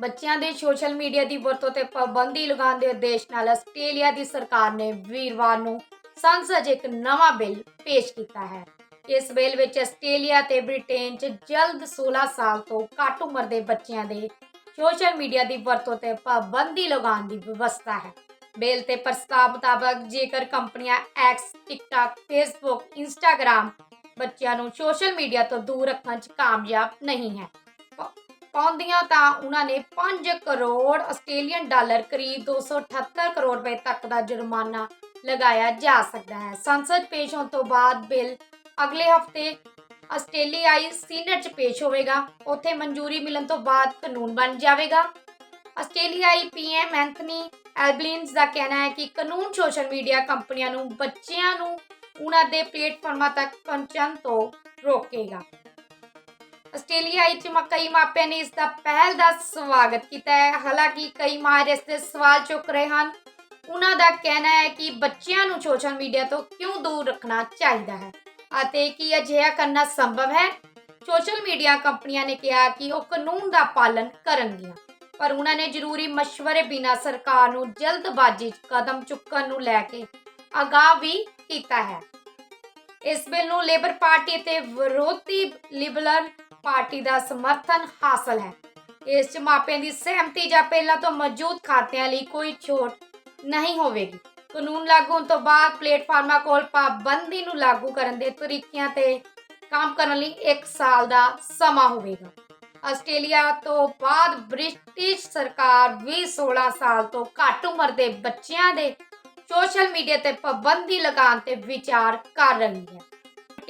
ਬੱਚਿਆਂ ਦੇ social media ਦੀ ਵਰਤੋਂ ਤੇ ਪਾਬੰਦੀ ਲਗਾਉਣ ਦੇ ਉਦੇਸ਼ ਨਾਲ ਆਸਟ੍ਰੇਲੀਆ ਦੀ ਸਰਕਾਰ ਨੇ ਵੀਰਵਾਰ ਨੂੰ ਸੰਸਦ 'ਚ ਇੱਕ ਨਵਾਂ ਬਿੱਲ ਪੇਸ਼ ਕੀਤਾ ਹੈ। ਇਸ ਬਿੱਲ ਵਿੱਚ ਆਸਟ੍ਰੇਲੀਆ ਤੇ ਬ੍ਰਿਟੇਨ 'ਚ ਜਲਦ 16 ਸਾਲ ਤੋਂ ਘੱਟ ਉਮਰ ਦੇ ਬੱਚਿਆਂ ਦੇ ਸੋਸ਼ਲ ਮੀਡੀਆ ਦੀ ਵਰਤੋਂ ਤੇ ਪਾਬੰਦੀ ਲਗਾਉਣ ਦੀ ਵਿਵਸਥਾ ਹੈ। ਬਿੱਲ ਤੇ ਪ੍ਰਸਤਾਵ ਮੁਤਾਬਕ ਜੇਕਰ ਕੰਪਨੀਆਂ ਐਕਸ ਟਿਕਟਾਕ ਫੇਸਬੁੱਕ ਇੰਸਟਾਗ੍ਰam ਬੱਚਿਆਂ ਨੂੰ ਸੋਸ਼ਲ ਮੀਡੀਆ ਤੋਂ ਦੂਰ ਰੱਖਣ 'ਚ ਕਾਮਯਾਬ ਨਹੀਂ ਹੈ। ਪਾਉਂਦੀਆਂ ਤਾਂ ਉਹਨਾਂ ਨੇ 5 ਕਰੋੜ ਆਸਟ੍ਰੇਲੀਅਨ ਡਾਲਰ ਕਰੀਬ 278 ਕਰੋੜ ਰੁਪਏ ਤੱਕ ਦਾ ਜੁਰਮਾਨਾ ਲਗਾਇਆ ਜਾ ਸਕਦਾ ਹੈ। ਸੰਸਦ ਪੇਸ਼ ਹੋਣ ਤੋਂ ਬਾਅਦ ਬਿੱਲ ਅਗਲੇ ਹਫ਼ਤੇ ਆਸਟ੍ਰੇਲੀਆਈ ਸੀਨੇਟ 'ਚ ਪੇਸ਼ ਹੋਵੇਗਾ। ਉੱਥੇ ਮਨਜ਼ੂਰੀ ਮਿਲਣ ਤੋਂ ਬਾਅਦ ਕਾਨੂੰਨ ਬਣ ਜਾਵੇਗਾ। ਆਸਟ੍ਰੇਲੀਆਈ ਪੀਐਮ ਐਂਥਨੀ ਐਲਬਲਿਨਸ ਦਾ ਕਹਿਣਾ ਹੈ ਕਿ ਕਾਨੂੰਨ ਸੋਸ਼ਲ ਮੀਡੀਆ ਕੰਪਨੀਆਂ ਨੂੰ ਬੱਚਿਆਂ ਨੂੰ ਉਹਨਾਂ ਦੇ ਪਲੇਟਫਾਰਮਾਂ ਤੱਕ ਪਹੁੰਚਣ ਤੋਂ ਰੋਕੇਗਾ। ਆਸਟ੍ਰੇਲੀਆਈ ਚ ਕਈ ਮਾਪਿਆਂ ਨੇ ਇਸ ਦਾ ਪਹਿਲ ਦਾ ਸਵਾਗਤ ਕੀਤਾ ਹੈ। ਹਾਲਾਂਕਿ ਕਈ ਮਾਹਿਰ ਇਸ ਤੇ ਸਵਾਲ ਚੁੱਕ ਰਹੇ ਹਨ। ਉਹਨਾਂ ਦਾ ਕਹਿਣਾ ਹੈ ਕਿ ਬੱਚਿਆਂ ਨੂੰ ਸੋਸ਼ਲ ਮੀਡੀਆ ਤੋਂ ਕਿਉਂ ਦੂਰ ਰੱਖਣਾ ਚਾਹੀਦਾ ਹੈ ਅਤੇ ਕੀ ਅਜਿਹਾ ਕਰਨਾ ਸੰਭਵ ਹੈ? ਸੋਸ਼ਲ ਮੀਡੀਆ ਕੰਪਨੀਆਂ ਨੇ ਕਿਹਾ ਕਿ ਉਹ ਕਾਨੂੰਨ ਦਾ ਪਾਲਣ ਕਰਨਗੀਆਂ, ਪਰ ਉਹਨਾਂ ਨੇ ਜ਼ਰੂਰੀ ਮਸ਼ਵਰੇ ਬਿਨਾ ਸਰਕਾਰ ਨੂੰ ਜਲਦਬਾਜ਼ੀ ਕਦਮ ਚੁੱਕਣ ਨੂੰ ਲੈ ਕੇ ਅਗਾਹ ਵੀ ਕੀਤਾ ਹੈ। ਇਸ ਬਿੱਲ ਨੂੰ ਲੇਬਰ ਪਾਰਟੀ ਅਤੇ ਵਿਰੋਧੀ ਲਿਬਰਲ ਪਾਰਟੀ ਦਾ ਸਮਰਥਨ ਹਾਸਲ ਹੈ। ਇਸ 'ਚ ਮਾਪਿਆਂ ਦੀ ਸਹਿਮਤੀ ਜਾਂ ਪਹਿਲਾਂ ਤੋਂ ਮੌਜੂਦ ਖਾਤਿਆਂ ਲਈ ਕੋਈ ਛੋਟ ਨਹੀਂ ਹੋਵੇਗੀ। ਕਾਨੂੰਨ ਲਾਗੂ ਹੋਣ ਤੋਂ ਬਾਅਦ ਪਲੇਟਫਾਰਮਾਂ ਕੋਲ ਪਾਬੰਦੀ ਨੂੰ ਲਾਗੂ ਕਰਨ ਦੇ ਤਰੀਕਿਆਂ ਤੇ ਕੰਮ ਕਰਨ ਲਈ 1 ਸਾਲ ਦਾ ਸਮਾਂ ਹੋਵੇਗਾ। ਆਸਟ੍ਰੇਲੀਆ ਤੋਂ ਬਾਅਦ ਬ੍ਰਿਟਿਸ਼ ਸਰਕਾਰ ਵੀ 16 ਸਾਲ ਤੋਂ ਘੱਟ ਉਮਰ ਦੇ ਬੱਚਿਆਂ ਦੇ ਸੋਸ਼ਲ ਮੀਡੀਆ ਤੇ ਪਾਬੰਦੀ ਲਗਾਉਣ ਤੇ ਵਿਚਾਰ ਕਰ ਰਹੀ ਹੈ।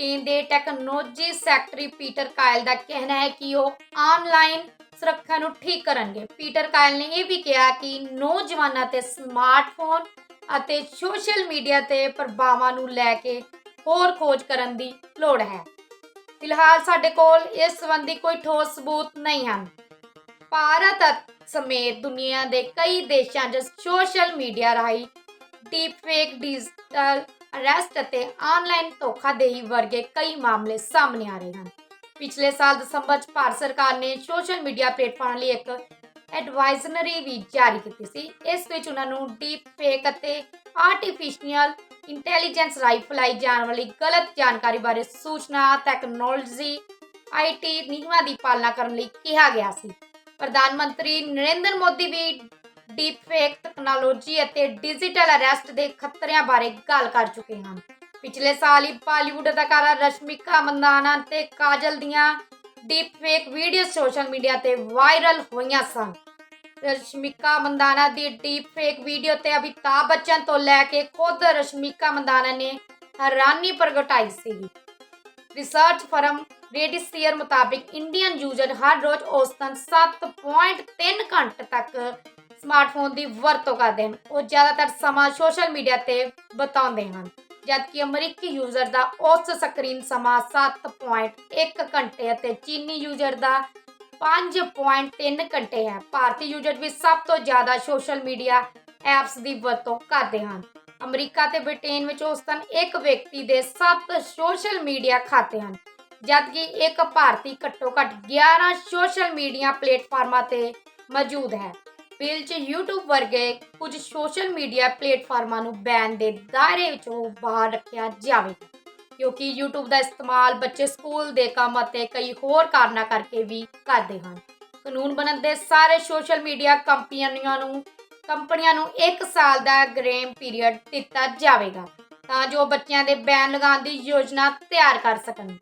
ਟੀਮ ਦੇ ਟੈਕਨੋਲੋਜੀ ਸੈਕਟਰੀ ਪੀਟਰ ਕਾਇਲ ਦਾ ਕਹਿਣਾ ਹੈ ਕਿ ਉਹ ਆਨਲਾਈਨ ਸੁਰੱਖਿਆ ਨੂੰ ਠੀਕ ਕਰਨਗੇ। ਪੀਟਰ ਕਾਇਲ ਨੇ ਇਹ ਵੀ ਕਿਹਾ ਕਿ ਨੌਜਵਾਨਾਂ ਤੇ ਸਮਾਰਟਫੋਨ ਅਤੇ ਸੋਸ਼ਲ ਮੀਡੀਆ ਤੇ ਪ੍ਰਭਾਵਾਂ ਨੂੰ ਲੈ ਕੇ ਹੋਰ ਖੋਜ ਕਰਨ ਦੀ ਲੋੜ ਹੈ। ਫਿਲਹਾਲ ਸਾਡੇ ਕੋਲ ਇਸ ਸੰਬੰਧੀ ਕੋਈ ਠੋਸ ਸਬੂਤ ਨਹੀਂ ਹਨ। ਭਾਰਤ ਸਮੇਤ ਦੁਨੀਆ ਦੇ ਕਈ ਦੇਸ਼ਾਂ 'ਚ ਸੋਸ਼ਲ ਮੀਡੀਆ ਰਾਹੀਂ ਡੀਪ ਫੇਕ ਡਿਜੀਟਲ ਅਰੈਸਟ ਅਤੇ ਆਨਲਾਈਨ ਧੋਖਾਧੜੀ ਵਰਗੇ ਕਈ ਮਾਮਲੇ ਸਾਹਮਣੇ ਆ ਰਹੇ ਹਨ। ਪਿਛਲੇ ਸਾਲ ਦਸੰਬਰ 'ਚ ਭਾਰਤ ਸਰਕਾਰ ਨੇ ਸੋਸ਼ਲ ਮੀਡੀਆ ਪਲੇਟਫਾਰਮ ਲਈ ਇੱਕ ਐਡਵਾਈਜ਼ਰੀ ਵੀ ਜਾਰੀ ਕੀਤੀ ਸੀ। ਇਸ ਵਿੱਚ ਉਹਨਾਂ ਨੂੰ ਡੀਪ ਫੇਕ ਅਤੇ ਆਰਟੀਫੀਸ਼ੀਅਲ ਇੰਟੈਲੀਜੈਂਸ ਰਾਹੀਂ ਫੈਲਾਈ ਜਾਣ ਵਾਲੀ ਗਲਤ ਜਾਣਕਾਰੀ ਬਾਰੇ ਸੂਚਨਾ ਟੈਕਨੋਲੋਜੀ ਆਈਟੀ ਨਿਯਮਾਂ ਦੀ ਪਾਲਣਾ ਕਰਨ ਲਈ ਕਿਹਾ ਗਿਆ ਸੀ। ਪ੍ਰਧਾਨ ਮੰਤਰੀ ਨਰਿੰਦਰ ਮੋਦੀ ਵੀ ਡੀਪ ਫੇਕ ਟੈਕਨੋਲੋਜੀ ਅਤੇ ਡਿਜੀਟਲ ਅਰੈਸਟ ਦੇ ਖਤਰਿਆਂ ਬਾਰੇ ਗੱਲ ਕਰ ਚੁੱਕੇ ਹਨ ਪਿਛਲੇ ਸਾਲ ਹੀ ਬਾਲੀਵੁੱਡ ਅਦਾਕਾਰਾ ਰਸ਼ਮਿਕਾ ਮੰਦਾਨਾ ਤੇ ਕਾਜਲ ਦੀਆਂ deep fake video social media ਤੇ ਵਾਇਰਲ ਹੋਈਆਂ ਸਨ। ਰਸ਼ਮਿਕਾ ਮੰਦਾਨਾ ਦੀ ਡੀਪ ਫੇਕ ਵੀਡੀਓ ਤੇ ਅਮਿਤਾਭ ਬੱਚਨ ਤੋਂ ਲੈ ਕੇ ਖੁਦ ਰਸ਼ਮਿਕਾ ਮੰਦਾਨਾ ਨੇ ਹੈਰਾਨੀ ਪ੍ਰਗਟਾਈ ਸੀ ਰਿਸਰਚ ਫਰਮ ਰੇਡਿਸੀਅਰ ਮੁਤਾਬਿਕ ਇੰਡੀਅਨ ਯੂਜ਼ਰ ਹਰ ਰੋਜ਼ ਔਸਤਨ 7.3 ਘੰਟੇ ਤੱਕ ਸਮਾਰਟਫੋਨ ਦੀ ਵਰਤੋਂ ਕਰਦੇ ਹਨ। ਉਹ ਜ਼ਿਆਦਾਤਰ ਸਮਾਂ ਸੋਸ਼ਲ ਮੀਡੀਆ ਤੇ ਬਿਤਾਉਂਦੇ ਹਨ, ਜਦਕਿ ਅਮਰੀਕੀ ਯੂਜ਼ਰ ਦਾ ਔਸਤ ਸਕਰੀਨ ਸਮਾਂ 7.1 ਘੰਟੇ ਅਤੇ ਚੀਨੀ ਯੂਜ਼ਰ ਦਾ 5.3 ਘੰਟੇ ਹੈ। ਭਾਰਤੀ ਯੂਜ਼ਰ ਵੀ ਸਭ ਤੋਂ ਜ਼ਿਆਦਾ ਸੋਸ਼ਲ ਮੀਡੀਆ ਐਪਸ ਦੀ ਵਰਤੋਂ ਕਰਦੇ ਹਨ। ਅਮਰੀਕਾ ਤੇ ਬ੍ਰਿਟੇਨ ਵਿੱਚ ਔਸਤਨ ਇੱਕ ਵਿਅਕਤੀ ਦੇ 7 ਸੋਸ਼ਲ ਮੀਡੀਆ ਖਾਤੇ ਹਨ, ਜਦਕਿ ਇੱਕ ਭਾਰਤੀ ਘੱਟੋ ਘੱਟ 11 ਸੋਸ਼ਲ ਮੀਡੀਆ ਪਲੇਟਫਾਰਮਾਂ ਤੇ ਮੌਜੂਦ ਹੈ। ਬਿੱਲ 'ਚ YouTube ਵਰਗੇ ਕੁਝ ਸੋਸ਼ਲ ਮੀਡੀਆ ਪਲੇਟਫਾਰਮਾਂ ਨੂੰ ਬੈਨ ਦੇ ਦਾਇਰੇ ਵਿੱਚੋਂ ਬਾਹਰ ਰੱਖਿਆ ਜਾਵੇ, ਕਿਉਂਕਿ YouTube ਦਾ ਇਸਤੇਮਾਲ ਬੱਚੇ ਸਕੂਲ ਦੇ ਕੰਮ ਅਤੇ ਕਈ ਹੋਰ ਕਾਰਨਾਂ ਕਰਕੇ ਵੀ ਕਰਦੇ ਹਨ। ਕਾਨੂੰਨ ਬਣਨ ਦੇ ਸਾਰੇ ਸੋਸ਼ਲ ਮੀਡੀਆ ਕੰਪਨੀਆਂ ਨੂੰ ਕੰਪਨੀਆਂ ਨੂੰ 1 ਸਾਲ ਦਾ ਗ੍ਰੇਮ ਪੀਰੀਅਡ ਦਿੱਤਾ ਜਾਵੇਗਾ, ਤਾਂ ਜੋ ਬੱਚਿਆਂ ਦੇ ਬੈਨ ਲਗਾਉਣ ਦੀ ਯੋਜਨਾ ਤਿਆਰ ਕਰ ਸਕਣ।